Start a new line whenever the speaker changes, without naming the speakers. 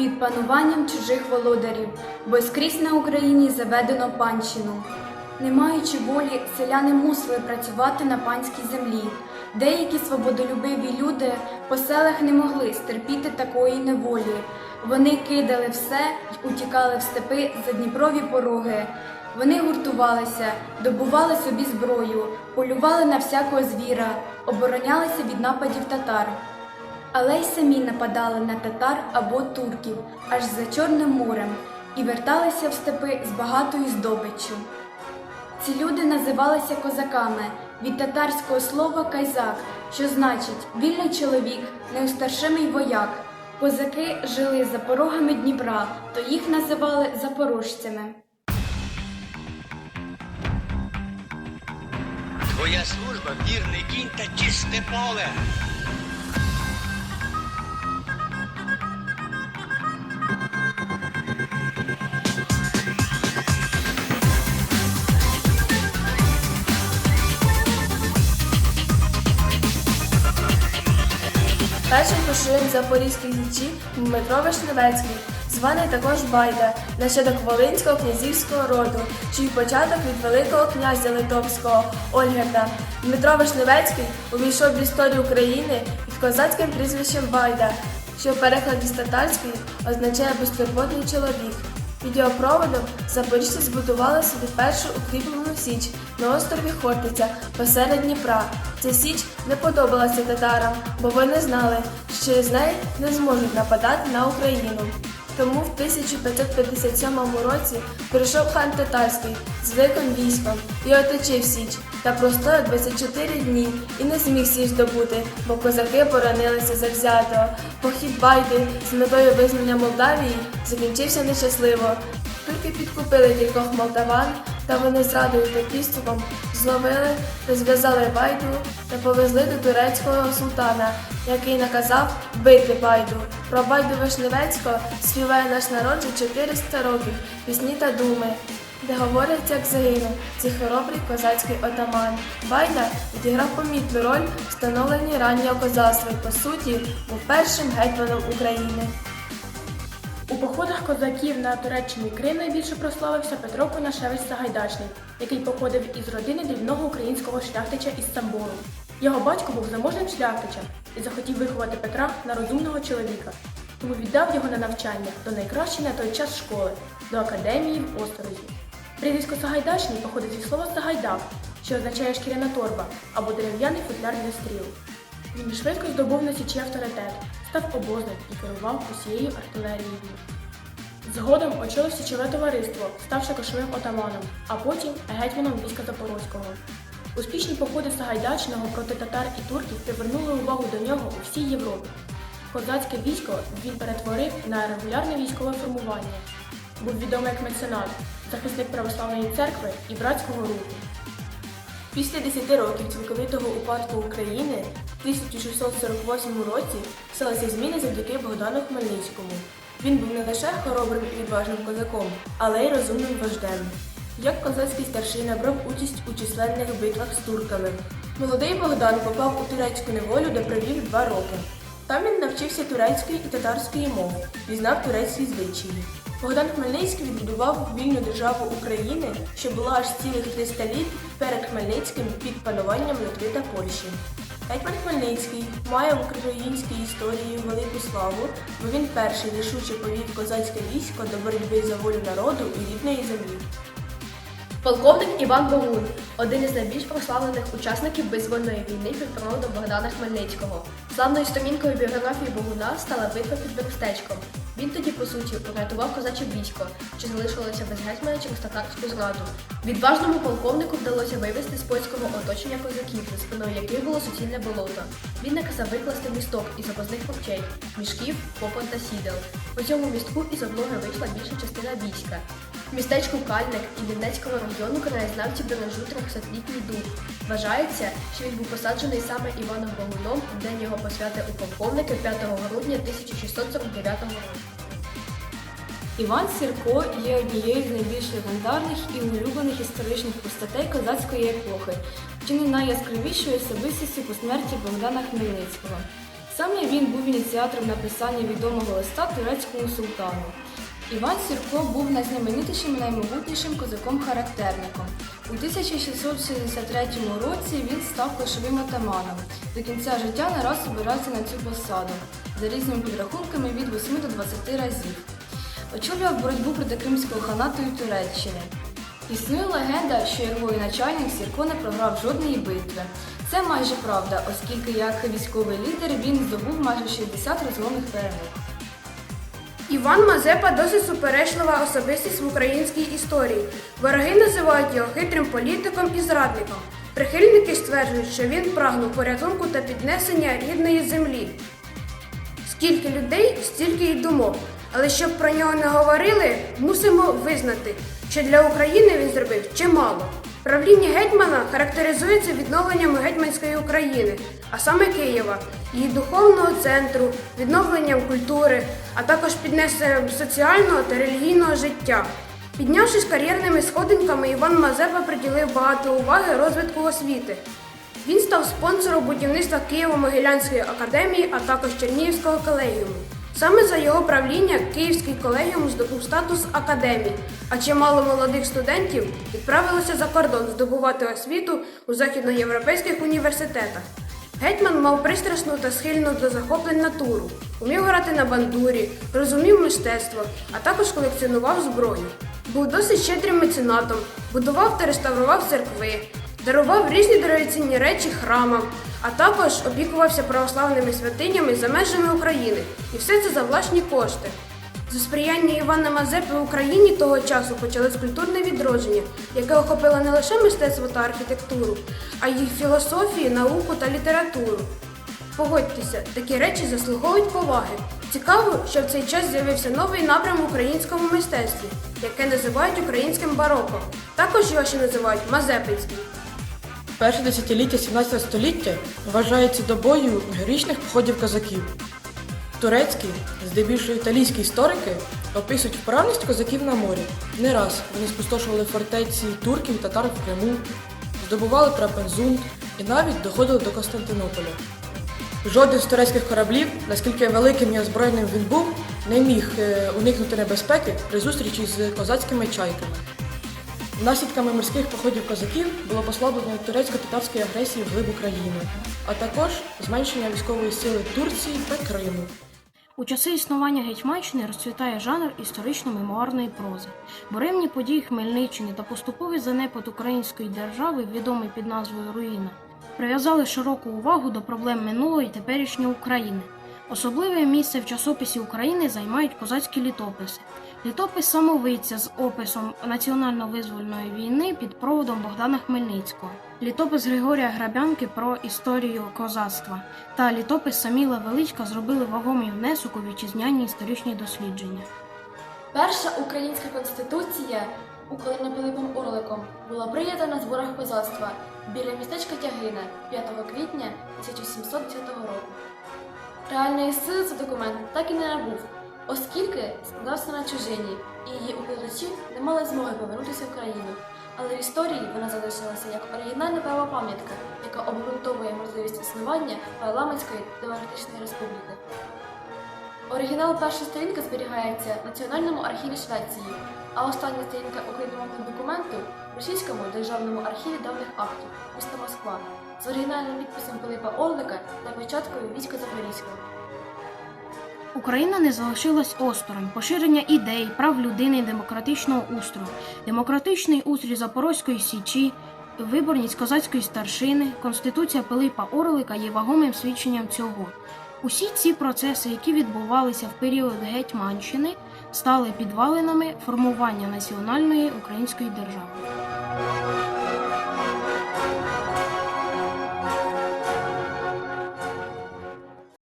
під пануванням чужих володарів, бо скрізь на Україні заведено панщину. Не маючи волі, селяни мусили працювати на панській землі. Деякі свободолюбиві люди по селах не могли стерпіти такої неволі. Вони кидали все й утікали в степи за Дніпрові пороги. Вони гуртувалися, добували собі зброю, полювали на всякого звіра, оборонялися від нападів татар. Але й самі нападали на татар або турків аж за Чорним морем і верталися в степи з багатою здобиччю. Ці люди називалися козаками від татарського слова кайзак, що значить вільний чоловік, неустрашимий вояк. Козаки жили за порогами Дніпра, то їх називали запорожцями.
Твоя служба вірний кінь та чисте поле.
Перший поширень Запорізьких січі Дмитро Вишневецький, званий також Байда, нащадок Волинського князівського роду, чий початок від Великого князя Литовського Ольгерда. Дмитро Вишневецький увійшов в історію України під козацьким прізвищем Байда, що в перекладі з татарської означає безтурботний чоловік. Його запоріжці збудували собі першу укріплену січ на острові Хортиця посеред Дніпра. Ця січ не подобалася татарам, бо вони знали, що через неї не зможуть нападати на Україну. Тому в 1557 році прийшов хан татарський з великим військом і оточив Січ та простояв 24 дні і не зміг Січ здобути, бо козаки боронилися завзято. Похід Байди з метою визнання Молдавії закінчився нещасливо. Турки підкупили кількох молдаван, та вони зрадою та підступом зловили, розв'язали байду та повезли до турецького султана, який наказав бити байду. Про байду Вишневецького співає наш народ вже 400 років пісні та думи, де говориться, як загинув цей хоробрий козацький отаман. Байда відіграв помітну роль в становленні раннього козацтва по суті, був першим гетьманом України.
У походах козаків на Туреччині і Крим найбільше прославився Петро Конашевич Сагайдачний, який походив із родини дрібного українського шляхтича із Самбору. Його батько був заможним шляхтичем і захотів виховати Петра на розумного чоловіка, тому віддав його на навчання до найкращої на той час школи, до академії в Осторозі. Прізвисько Сагайдачний походить зі слова Сагайдак, що означає шкіряна торба або дерев'яний футляр для стріл. Він швидко здобув на січі авторитет, став обозним і керував усією артилерією. Згодом очолив січове товариство, ставши кошовим отаманом, а потім гетьманом війська Запорозького. Успішні походи Сагайдачного проти татар і турків привернули увагу до нього у всій Європі. Козацьке військо він перетворив на регулярне військове формування. Був відомий як меценат, захисник православної церкви і братського руху. Після 10 років цілковитого упадку України в 1648 році сталися зміни завдяки Богдану Хмельницькому. Він був не лише хоробрим і відважним козаком, але й розумним вождем. Як козацький старшина брав участь у численних битвах з турками. Молодий Богдан попав у турецьку неволю, де провів два роки. Там він навчився турецької і татарської мови, пізнав турецькі звичаї. Богдан Хмельницький відбудував вільну державу України, що була аж цілих 300 літ перед Хмельницьким під пануванням Литви та Польщі. Гетьман Хмельницький має в українській історії велику славу, бо він перший рішуче повів козацьке військо до боротьби за волю народу і рідної землі.
Полковник Іван Богун один із найбільш прославлених учасників визвольної війни під проводом Богдана Хмельницького. Славною сторінкою біографії Богуна стала битва під Берестечком. Він тоді, по суті, урятував козаче військо, що залишилося без гетьмана через татарську зраду. Відважному полковнику вдалося вивести з польського оточення козаків, за спиною яких було суцільне болото. Він наказав викласти місток із обозних харчей, мішків, попон та сідел. По цьому містку із облоги вийшла більша частина війська. Містечку Кальник і Вінницького району краєзнавці бережуть 300-літній дух. Вважається, що він був посаджений саме Іваном Богуном в день його посвяти у полковники 5 грудня 1649 року.
Іван Сірко є однією з найбільш легендарних і улюблених історичних постатей козацької епохи, чи не найяскравішою особистістю по смерті Богдана Хмельницького. Саме він був ініціатором написання відомого листа турецькому султану. Іван Сірко був найзнаменитішим і наймогутнішим козаком-характерником. У 1663 році він став кошовим отаманом. До кінця життя не раз обирався на цю посаду, за різними підрахунками від 8 до 20 разів. Очолював боротьбу проти Кримського ханату і Туреччини. Існує легенда, що як воєначальник Сірко не програв жодної битви. Це майже правда, оскільки як військовий лідер він здобув майже 60 розгромних перемог.
Іван Мазепа досить суперечлива особистість в українській історії. Вороги називають його хитрим політиком і зрадником. Прихильники стверджують, що він прагнув порятунку та піднесення рідної землі. Скільки людей, стільки й думок. Але щоб про нього не говорили, мусимо визнати, що для України він зробив чимало. Правління гетьмана характеризується відновленням гетьманської України, а саме Києва, її духовного центру, відновленням культури, а також піднесенням соціального та релігійного життя. Піднявшись кар'єрними сходинками, Іван Мазепа приділив багато уваги розвитку освіти. Він став спонсором будівництва Києво-Могилянської академії, а також Чернігівського колегіуму. Саме за його правління Київський колегіум здобув статус академії, а чимало молодих студентів відправилося за кордон здобувати освіту у західноєвропейських університетах. Гетьман мав пристрасну та схильну до захоплень натуру, умів грати на бандурі, розумів мистецтво, а також колекціонував зброю. Був досить щедрим меценатом, будував та реставрував церкви, дарував різні дорогоцінні речі храмам, а також опікувався православними святинями за межами України, і все це за власні кошти. За сприяння Івана Мазепи в Україні того часу почалось культурне відродження, яке охопило не лише мистецтво та архітектуру, а й філософію, науку та літературу. Погодьтеся, такі речі заслуговують поваги. Цікаво, що в цей час з'явився новий напрям в українському мистецтві, яке називають українським бароком. Також його ще називають Мазепинським.
Перше десятиліття 17 століття вважається добою героїчних походів козаків. Турецькі, здебільшого італійські історики описують вправність козаків на морі. Не раз вони спустошували фортеці турків і татар в Криму, здобували Трапензунд і навіть доходили до Константинополя. Жоден з турецьких кораблів, наскільки великим і озброєним він був, не міг е, уникнути небезпеки при зустрічі з козацькими чайками. Наслідками морських походів козаків було послаблення турецько-татарської агресії вглиб України, а також зменшення військової сили Турції та Криму.
У часи існування Гетьманщини розцвітає жанр історично-мемуарної прози. Буремні події Хмельниччини та поступовий занепад української держави, відомий під назвою Руїна, прив'язали широку увагу до проблем минулої теперішньої України. Особливе місце в часописі України займають козацькі літописи. Літопис самовиця з описом національно-визвольної війни під проводом Богдана Хмельницького, літопис Григорія Грабянки про історію козацтва та літопис Саміла Величка зробили вагомий внесок у вітчизняні історичні дослідження.
Перша українська конституція, укладена Пилипом Орликом, була прийнята на зборах козацтва біля містечка Тягина 5 квітня 1710 року. Реальної сили цей документ так і не набув, оскільки складався на чужині, і її укладачі не мали змоги повернутися в країну. Але в історії вона залишилася як оригінальна правопам'ятка, яка обґрунтовує можливість існування парламентської демократичної республіки. Оригінал першої сторінки зберігається в Національному архіві Швеції, а остання сторінка україномовного документу російському державному архіві давніх актів міста Москва з оригінальним підписом Пилипа Орлика та печаткою війська Запорізького.
Україна не залишилась осторонь поширення ідей, прав людини і демократичного устрою, демократичний устрій Запорозької січі, виборність козацької старшини, конституція Пилипа Орлика є вагомим свідченням цього. Усі ці процеси, які відбувалися в період Гетьманщини, стали підвалинами формування національної української держави.